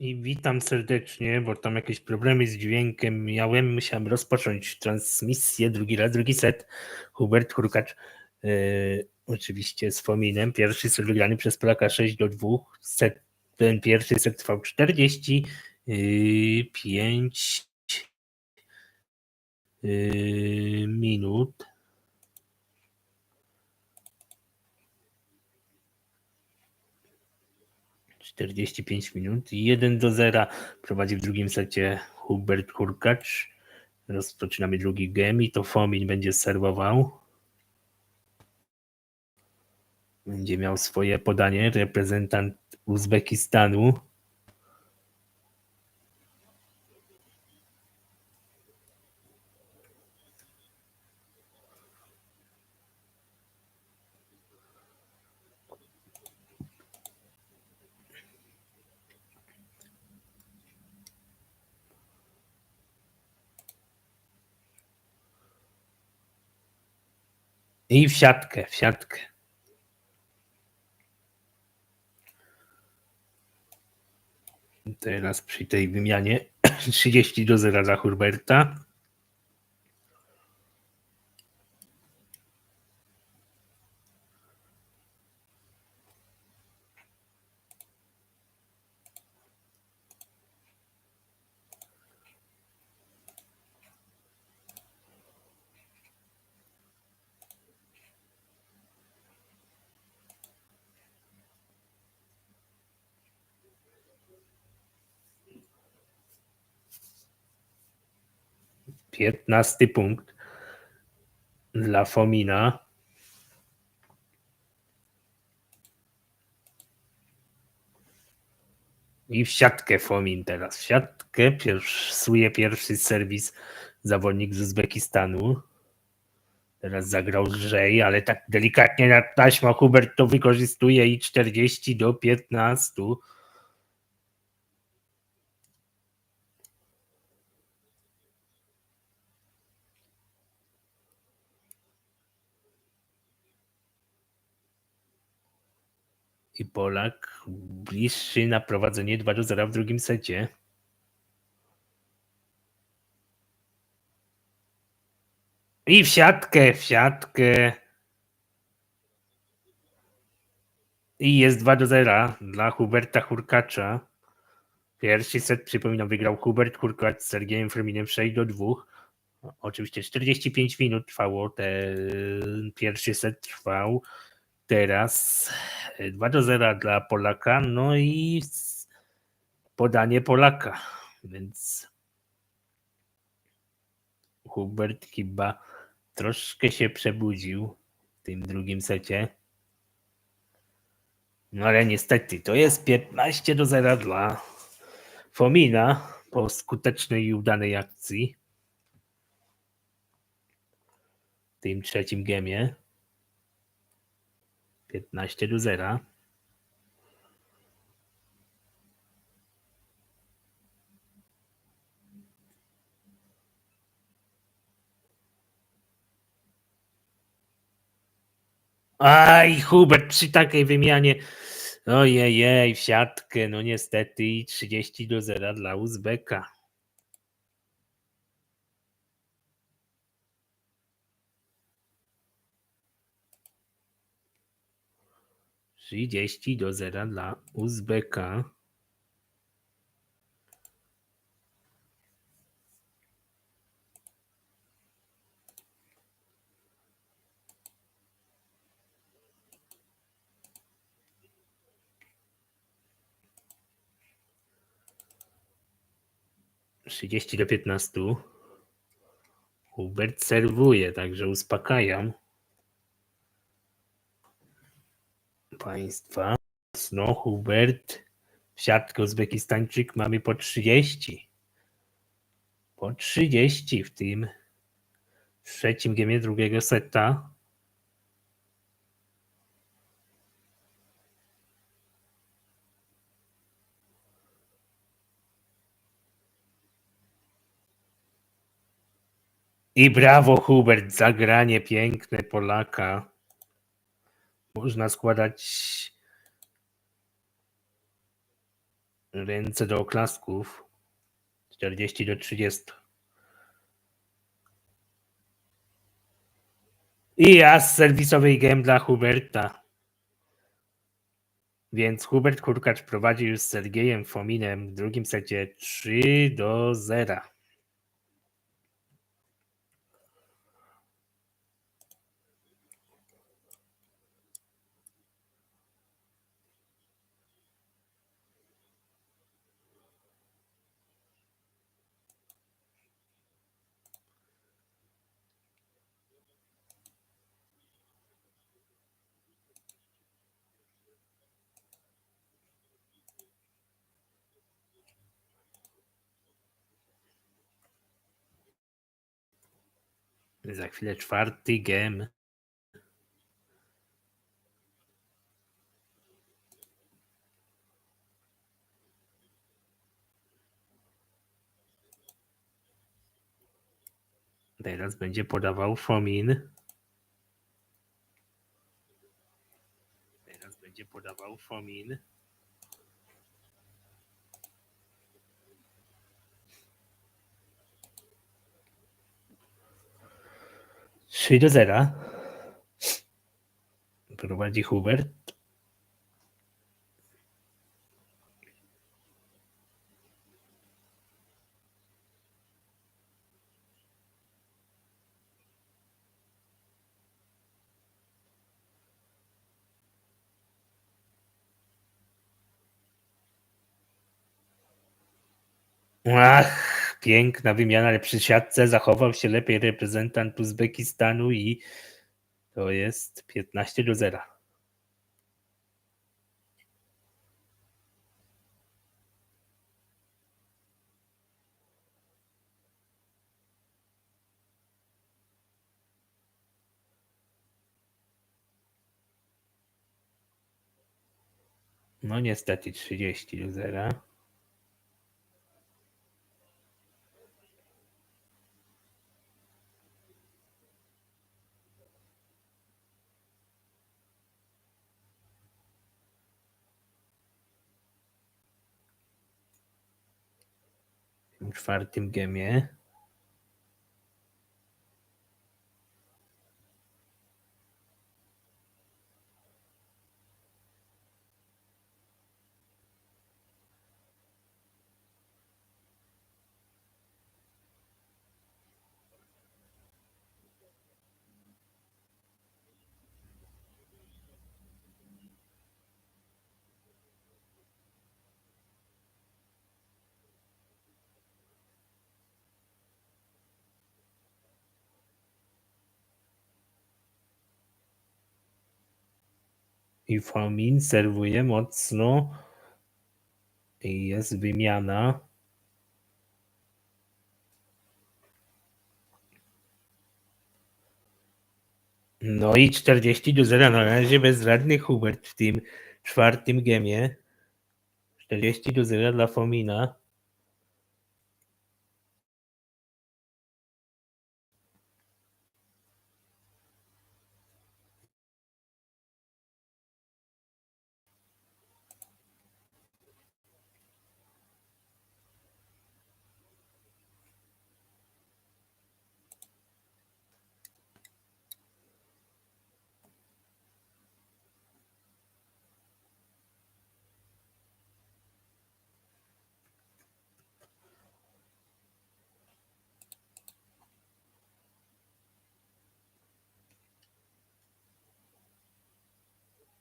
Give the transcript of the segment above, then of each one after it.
I witam serdecznie, bo tam jakieś problemy z dźwiękiem miałem. Musiałem rozpocząć transmisję, drugi raz, drugi set. Hubert Hurkacz, e, oczywiście z Fominem. Pierwszy set wygrany przez Polaka 6 do 2. Set, ten pierwszy set trwał 45 e, minut. Czterdzieści pięć minut. 1 do 0 prowadzi w drugim secie Hubert Hurkacz. Rozpoczynamy drugi game i to Fomin będzie serwował. Będzie miał swoje podanie reprezentant Uzbekistanu. I w siatkę, w siatkę. Teraz przy tej wymianie 30 do 0 dla Hurberta. Piętnasty punkt dla Fomina. I w siatkę Fomin teraz. W siatkę pierwszuje pierwszy serwis zawodnik z Uzbekistanu. Teraz zagrał lżej, ale tak delikatnie na taśma Hubert to wykorzystuje i 40 do 15. Polak bliższy na prowadzenie 2 do 0 w drugim secie. I w siatkę, w siatkę. I jest 2 do 0 dla Huberta Hurkacza. Pierwszy set, przypominam, wygrał Hubert Hurkacz z Sergiejem Freminem 6 do 2. Oczywiście 45 minut trwało, ten pierwszy set trwał. Teraz 2 do 0 dla Polaka, no i podanie Polaka, więc Hubert chyba troszkę się przebudził w tym drugim secie. No ale niestety to jest 15 do 0 dla Fomina po skutecznej i udanej akcji w tym trzecim gemie. 15 do 0. Aj, Hubert przy takiej wymianie. Ojej, w siatkę, no niestety i 30 do 0 dla Uzbeka. Trzydzieści do zera dla Uzbeka. Trzydzieści do piętnastu. Hubert serwuje, także uspokajam. Państwa. No, Hubert, w Uzbekistańczyk mamy po 30. Po 30 w tym trzecim gemie drugiego seta. I brawo Hubert, zagranie piękne Polaka. Można składać ręce do oklasków. 40 do 30. I as serwisowej game dla Huberta. Więc Hubert Hurkacz prowadzi już z Sergiejem Fominem w drugim secie 3 do 0. Za chwilę czwarty game. Teraz będzie podawał Fomin. Teraz będzie podawał Fomin. Trzy do zera. Prowadzi Hubert. Ach, piękna wymiana, ale przy siatce zachował się lepiej reprezentant Uzbekistanu i to jest 15 do 0. No niestety 30 do 0. czwartym gemie. I Fomin serwuje mocno. I jest wymiana. No i 40 do 0 na razie bezradny Hubert w tym czwartym gemie. 40 do 0 dla Fomina.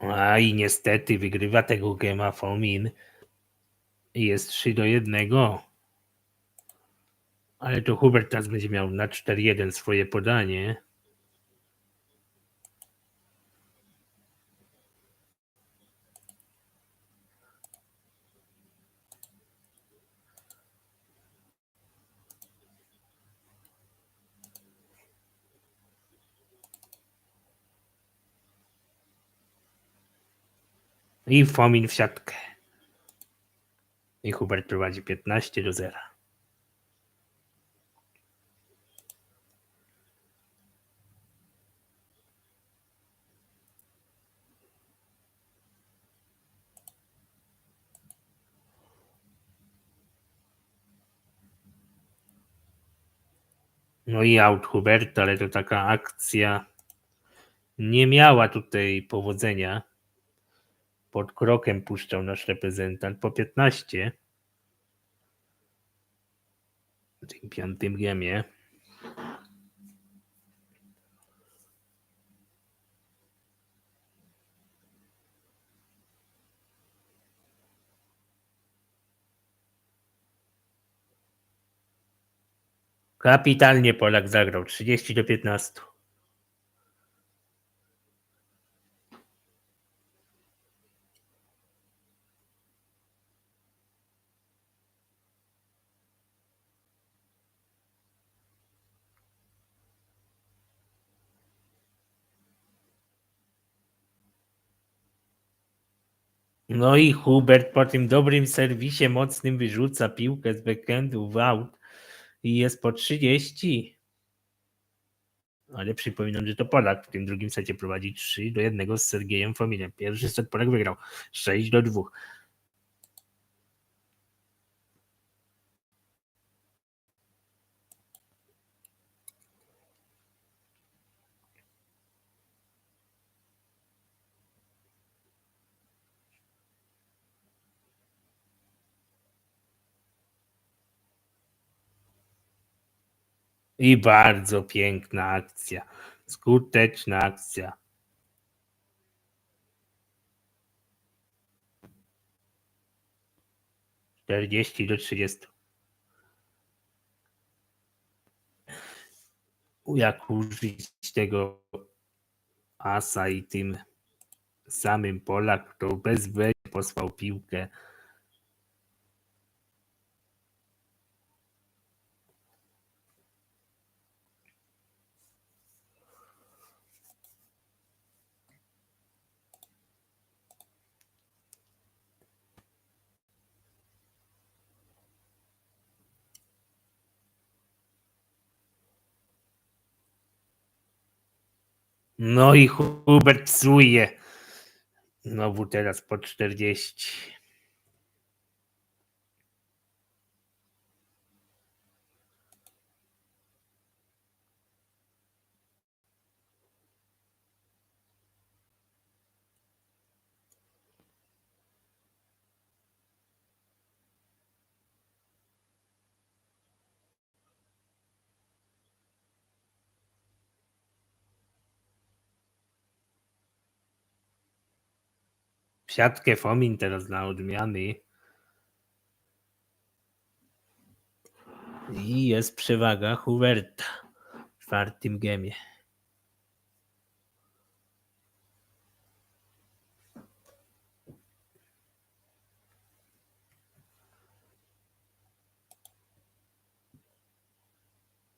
A i niestety wygrywa tego gema Fomin. Jest 3 do 1. Ale to Hubert teraz będzie miał na 4-1 swoje podanie. I Fomin w siatkę. I Hubert prowadzi 15 do 0. No i aut Huberta, ale to taka akcja nie miała tutaj powodzenia. Pod krokiem puszczał nasz reprezentant po 15 w tym piątym gemie. Kapitalnie Polak zagrał 30 do 15. No i Hubert po tym dobrym serwisie mocnym wyrzuca piłkę z backhandu w out i jest po 30. Ale przypominam, że to Polak w tym drugim secie prowadzi 3 do 1 z Sergiejem Fominem. Pierwszy set Polak wygrał 6 do 2. I bardzo piękna akcja. Skuteczna akcja. Czterdzieści do trzydziestu. Jak użyć tego asa i tym samym Polak, to bez wejścia posłał piłkę. No i Hubert psuje. Znowu teraz po 40. siatkę Fomin teraz dla odmiany. I jest przewaga Huberta w czwartym gemie.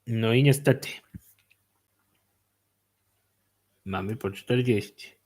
No i niestety. Mamy po 40.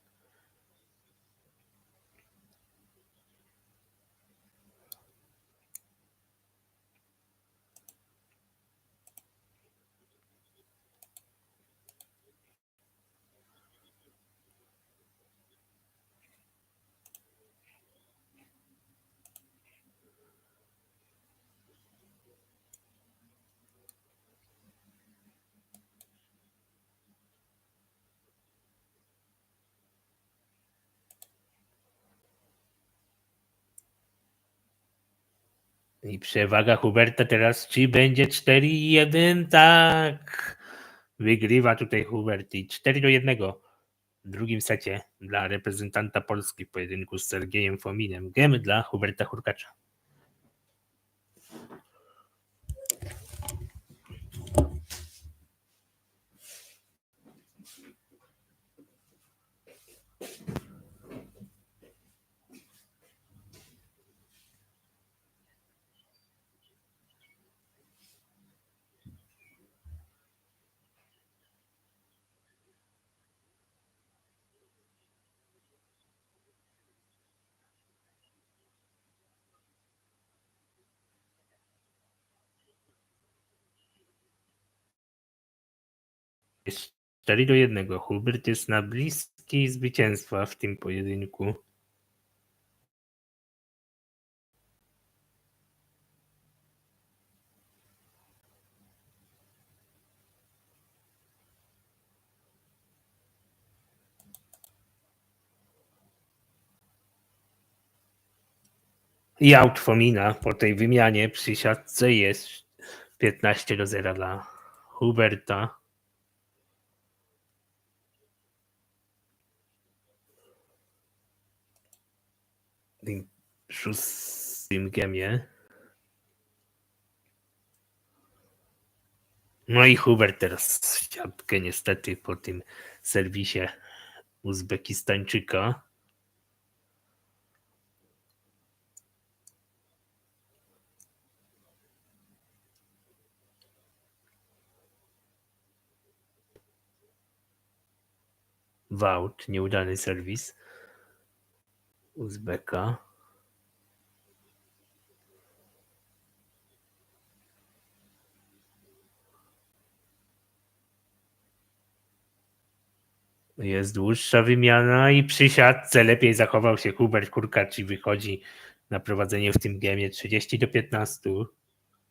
I przewaga Huberta teraz, czy będzie 4-1? Tak. Wygrywa tutaj Hubert i 4 do 1 w drugim secie dla reprezentanta Polski w pojedynku z Sergiejem Fominem. Gem dla Huberta Hurkacza. Jest 4 do 1. Hubert jest na bliskiej zwycięstwa w tym pojedynku. I aut Fomina po tej wymianie przy siatce jest 15 do 0 dla Huberta. Tym szóstym gemie. No i Hubert teraz siatkę niestety po tym serwisie Uzbekistańczyka. Wout, nieudany serwis Uzbeka. Jest dłuższa wymiana i przy siatce lepiej zachował się Hubert Kurkacz i wychodzi na prowadzenie w tym gemie 30 do 15.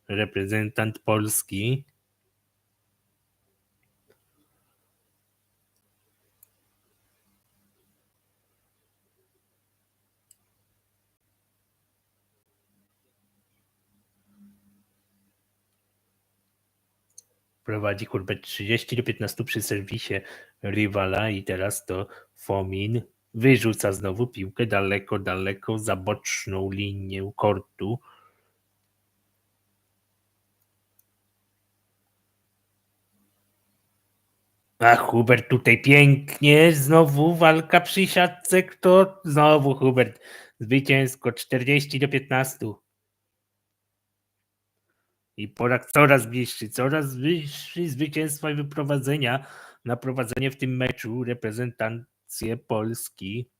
Reprezentant Polski. Prowadzi Hubert 30 do 15 przy serwisie rywala i teraz to Fomin wyrzuca znowu piłkę daleko, daleko za boczną linię kortu. A Hubert tutaj pięknie, znowu walka przy siatce, kto? Znowu Hubert, zwycięsko 40 do 15. I Polak coraz bliższy, coraz bliższy zwycięstwa i wyprowadzenia na prowadzenie w tym meczu reprezentację Polski.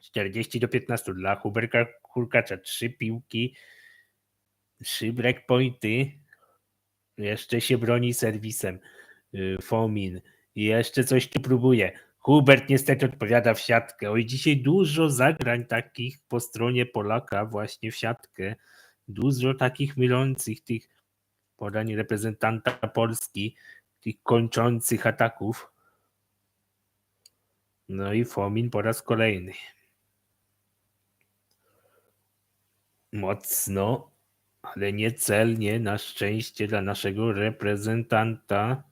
40 do 15 dla Huberka Kurkacza. Trzy piłki, trzy breakpointy. Jeszcze się broni serwisem. y, Fomin. Jeszcze coś tu próbuje. Hubert niestety odpowiada w siatkę. Oj, dzisiaj dużo zagrań takich po stronie Polaka właśnie w siatkę. Dużo takich mylących tych podań reprezentanta Polski, tych kończących ataków. No i Fomin po raz kolejny. Mocno, ale niecelnie, na szczęście dla naszego reprezentanta.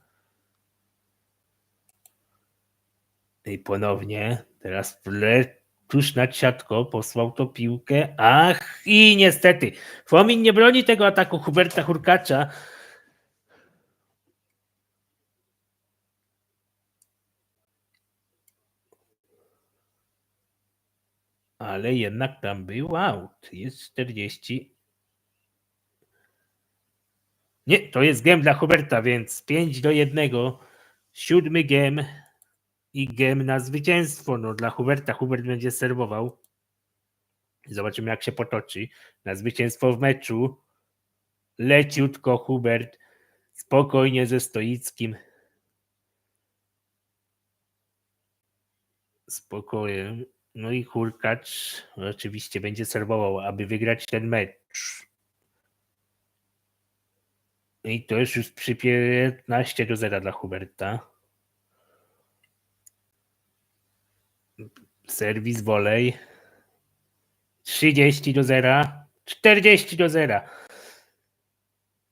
I ponownie, teraz wle, tuż nad siatką posłał to piłkę. Ach, i niestety, Fomin nie broni tego ataku Huberta Hurkacza. Ale jednak tam był out. Jest 40. Nie, to jest gem dla Huberta, więc 5 do 1. Siódmy gem i gem na zwycięstwo. No, dla Huberta. Hubert będzie serwował. Zobaczymy, jak się potoczy. Na zwycięstwo w meczu. Leciutko Hubert. Spokojnie ze Stoickim. Spokojem. No i Hurkacz oczywiście będzie serwował, aby wygrać ten mecz. I to jest już przy 15 do 0 dla Huberta. Serwis wolej. 30 do 0. 40 do 0.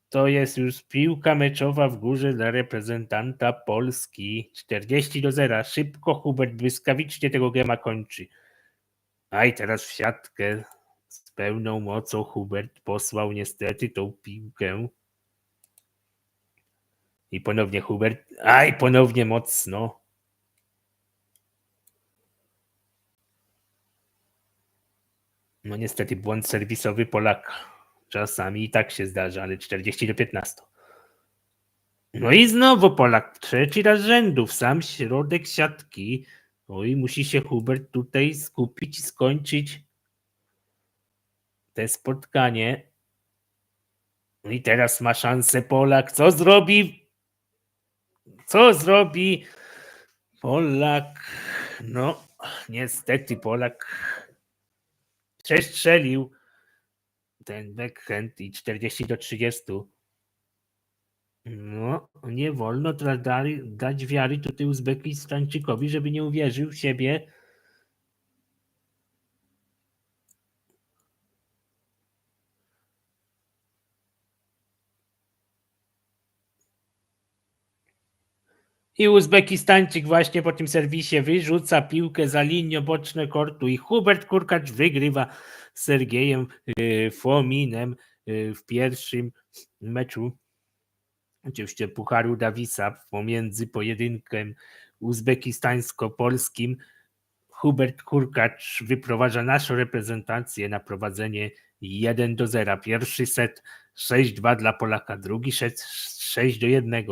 To jest już piłka meczowa w górze dla reprezentanta Polski. 40 do 0. Szybko Hubert błyskawicznie tego gema kończy. A i teraz w siatkę z pełną mocą Hubert posłał niestety tą piłkę. I ponownie Hubert. Aj, ponownie mocno. No niestety błąd serwisowy Polaka. Czasami i tak się zdarza, ale 40 do 15. No i znowu Polak, trzeci raz rzędu, w sam środek siatki. Oj, musi się Hubert tutaj skupić i skończyć te spotkanie. No i teraz ma szansę Polak. Co zrobi? Co zrobi Polak? No, niestety Polak przestrzelił ten backhand i 40 do 30. No, nie wolno teraz dać wiary tutaj Uzbekistańczykowi, żeby nie uwierzył w siebie. I Uzbekistańczyk właśnie po tym serwisie wyrzuca piłkę za linię boczne kortu i Hubert Kurkacz wygrywa z Sergejem y, Fominem y, w pierwszym meczu oczywiście Pucharu Davisa pomiędzy pojedynkiem uzbekistańsko-polskim. Hubert Kurkacz wyprowadza naszą reprezentację na prowadzenie 1 do 0. Pierwszy set 6-2 dla Polaka, drugi set 6 do 1.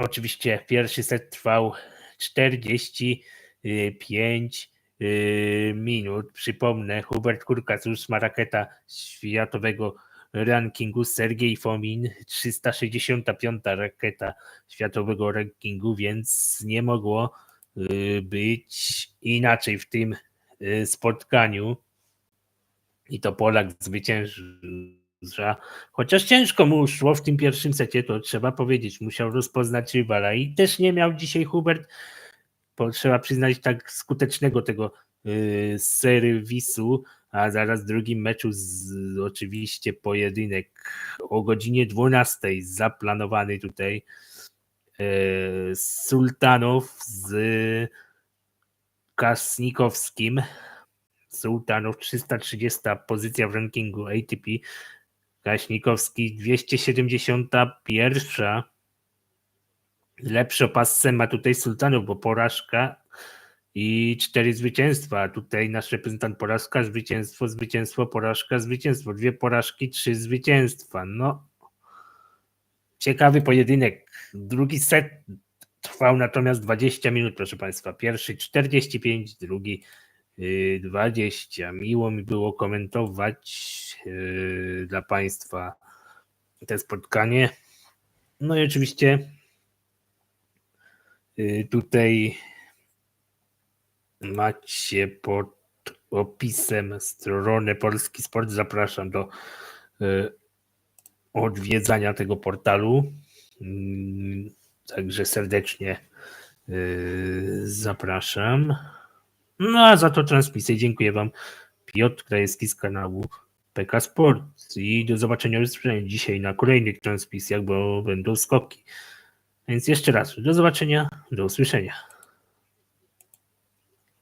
Oczywiście pierwszy set trwał 45 yy, minut. Przypomnę, Hubert Kurkacz już ma raketa światowego rankingu, Sergiej Fomin 365 raketa światowego rankingu, więc nie mogło yy, być inaczej w tym yy, spotkaniu. I to Polak zwycięża. Chociaż ciężko mu szło w tym pierwszym secie, to trzeba powiedzieć, musiał rozpoznać rywala i też nie miał dzisiaj Hubert, bo trzeba przyznać tak skutecznego tego yy, serwisu, a zaraz w drugim meczu z, oczywiście pojedynek o godzinie 12 zaplanowany tutaj yy, Sultanów z Kasnikowskim. Sultanów 330 pozycja w rankingu ATP. Kaśnikowski 271. Lepszy pasce ma tutaj Sultanów, bo porażka i cztery zwycięstwa. Tutaj nasz reprezentant porażka, zwycięstwo, zwycięstwo, porażka, zwycięstwo. Dwie porażki, trzy zwycięstwa. No, ciekawy pojedynek. Drugi set trwał natomiast 20 minut, proszę Państwa. Pierwszy 45, drugi 20. Miło mi było komentować y, dla Państwa te spotkanie. No i oczywiście y, tutaj macie pod opisem stronę Polski Sport. Zapraszam do y, odwiedzania tego portalu. Mm, Także serdecznie y, zapraszam. No a za to transmisję dziękuję Wam. Piotr Krajewski z kanału PK Sport. I do zobaczenia już dzisiaj na kolejnych transmisjach, bo będą skoki. Więc jeszcze raz, do zobaczenia, do usłyszenia.